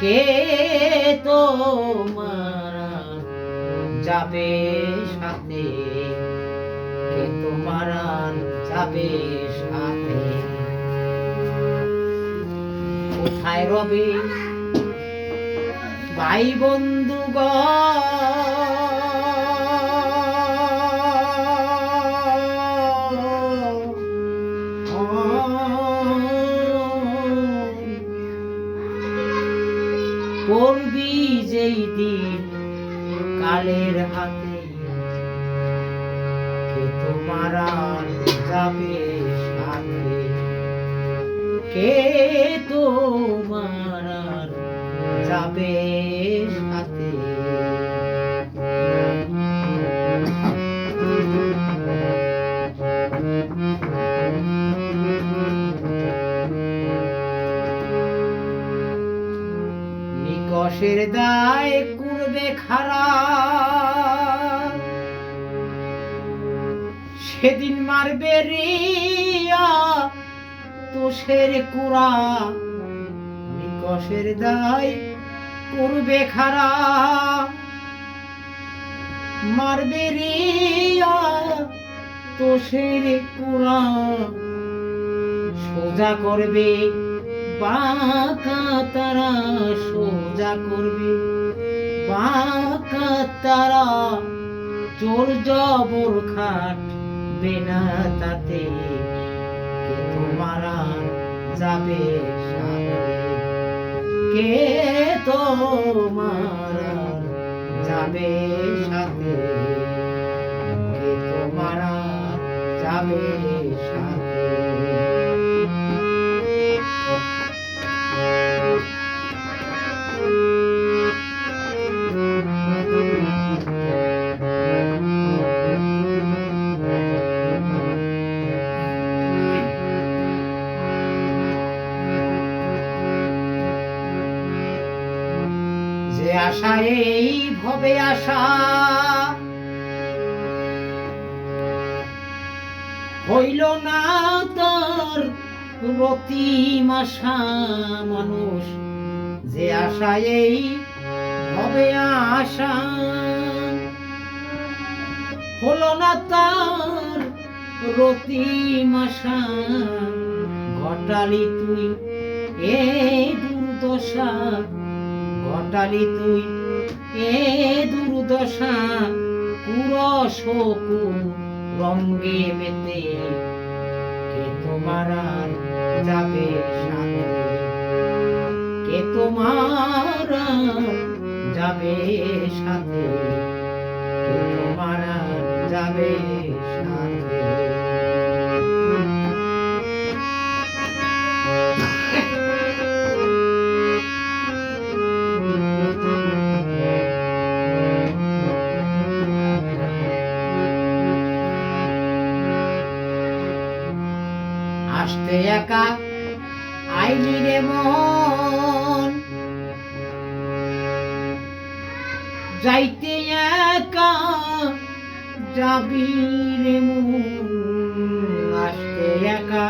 কে তোমার যাবে সাথে? কে তোমার যাবে সাথে? কোথায় রবে? ভাই বন্ধু পড়বি যেই দিন কালের হাতে কে তোমার যাবে সাথে কে তোমার যাবে সাথে? নিকশের দায় করবে খারাপ সেদিন মারবে রিয়া তোষের কুড়া। নিকশের দায় করবে খারাপ মারবে রিয়া তোষের কুড়া। সোজা করবে বাঁকা তারা সোজা করবে বাঁকা তারা চোর জবর খাট বেনা তাতে, কে তোমার যাবে কে তোমার যাবে সাথে? কে তোমার যাবে সাথে যে আশা, এই ভবে আশা। হইল না তার রতিমাশা মানুষ, যে আশা, এই ভবে আশা। হলো না তার রতিমাশা ঘটালি তুই এ দুর্দশা। ঘটালি তুই। এ দুর্দশা কুরশকু রঙ্গে মেতে। কে তোমার আর যাবে সাথে কে তোমার যাবে সাথে? কে তোমার যাবে সাথে? আসতে একা আইলি রে মন। যাইতে একা যাবি রে মন, আসতে একা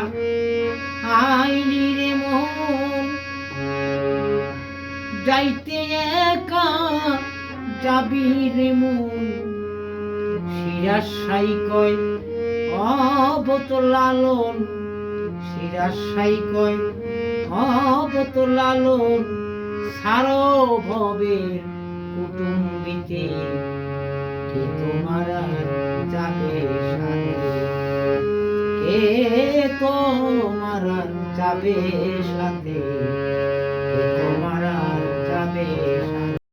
আইলি রে মন। যাইতে একা যাবি রে মন, শিরার সাই কয় অবত লালন সাই কয় অবত লালন, সারো ভবের কুটুম্বিতে। কে তোমার যাবে সাথে? কে তোমার যাবে সাথে?